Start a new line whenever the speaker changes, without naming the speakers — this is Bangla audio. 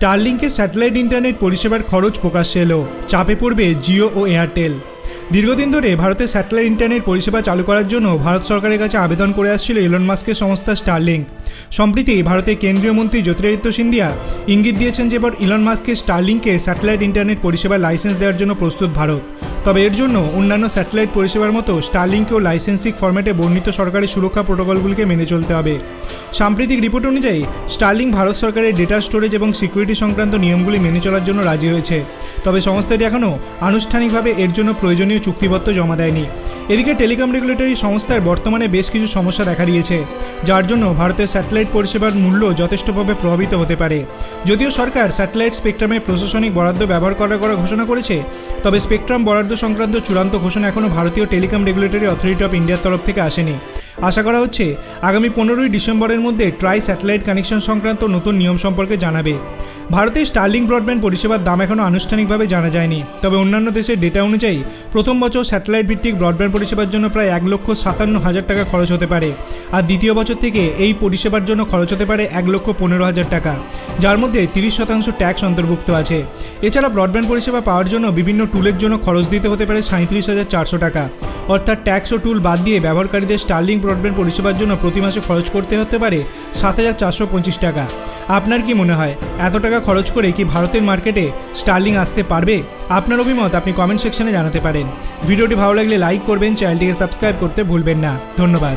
স্টারলিংকে স্যাটেলাইট ইন্টারনেট পরিষেবার খরচ প্রকাশ্যে এলো। চাপে পড়বে জিও ও এয়ারটেল। দীর্ঘদিন ধরে ভারতে স্যাটেলাইট ইন্টারনেট পরিষেবা চালু করার জন্য ভারত সরকারের কাছে আবেদন করে আসছিল ইলন মাস্কের সংস্থা স্টারলিংক। সম্প্রতি ভারতের কেন্দ্রীয় মন্ত্রী জ্যোতিরাদিত্য সিন্ধিয়া ইঙ্গিত দিয়েছেন যে এবার ইলন মাস্কের স্টারলিংকে স্যাটেলাইট ইন্টারনেট পরিষেবার লাইসেন্স দেওয়ার জন্য প্রস্তুত ভারত। তবে এর জন্য অন্যান্য স্যাটেলাইট পরিষেবার মতো স্টারলিংকেও লাইসেন্সিং ফরম্যাটে বর্ণিত সরকারি সুরক্ষা প্রোটোকলগুলিকে মেনে চলতে হবে। সাম্প্রতিক রিপোর্ট অনুযায়ী স্টারলিং ভারত সরকারের ডেটা স্টোরেজ এবং সিকিউরিটি সংক্রান্ত নিয়মগুলি মেনে চলার জন্য রাজি হয়েছে। তবে সংস্থাটি এখনও আনুষ্ঠানিকভাবে এর জন্য প্রয়োজনীয় চুক্তিপত্র জমা দেয়নি। এদিকে টেলিকম রেগুলেটরি সংস্থার বর্তমানে বেশ কিছু সমস্যা দেখা দিয়েছে, যার জন্য ভারতের স্যাটেলাইট পরিষেবার মূল্য যথেষ্টভাবে প্রভাবিত হতে পারে। যদিও সরকার স্যাটেলাইট স্পেকট্রামে প্রশাসনিক বরাদ্দ ব্যবহার করার করা ঘোষণা করেছে, তবে স্পেকট্রাম বরাদ্দ সংক্রান্ত চূড়ান্ত ঘোষণা এখনও ভারতীয় টেলিকম রেগুলেটরি অথরিটি অফ ইন্ডিয়ার তরফ থেকে আসেনি। আশা করা হচ্ছে আগামী পনেরোই ডিসেম্বরের মধ্যে ট্রাই স্যাটেলাইট কানেকশন সংক্রান্ত নতুন নিয়ম সম্পর্কে জানাবে। ভারতে স্টার্লিং ব্রডব্যান্ড পরিষেবার দাম এখনও আনুষ্ঠানিকভাবে জানা যায়নি। তবে অন্যান্য দেশের ডেটা অনুযায়ী, প্রথম বছর স্যাটেলাইট ভিত্তিক ব্রডব্যান্ড পরিষেবার জন্য প্রায় এক লক্ষ সাতান্ন হাজার টাকা খরচ হতে পারে। আর দ্বিতীয় বছর থেকে এই পরিষেবার জন্য খরচ হতে পারে এক লক্ষ পনেরো হাজার টাকা, যার মধ্যে তিরিশ শতাংশ ট্যাক্স অন্তর্ভুক্ত আছে। এছাড়া ব্রডব্যান্ড পরিষেবা পাওয়ার জন্য বিভিন্ন টুলের জন্য খরচ দিতে হতে পারে সাঁত্রিশ হাজার চারশো টাকা। অর্থাৎ ট্যাক্স ও টুল বাদ দিয়ে ব্যবহারকারীদের স্টার্লিং ব্রডব্যান্ড পরিষেবার জন্য প্রতি মাসে খরচ করতে হতে পারে সাত হাজার চারশো পঁচিশ টাকা। আপনার কি মনে হয়, এত টাকা খরচ করে কি ভারতের মার্কেটে স্টার্লিং আসতে পারবে? আপনার অভিমত আপনি কমেন্ট সেকশনে জানাতে পারেন। ভিডিওটি ভালো লাগলে লাইক করবেন চ্যানেলটিকে সাবস্ক্রাইব করতে ভুলবেন না। ধন্যবাদ।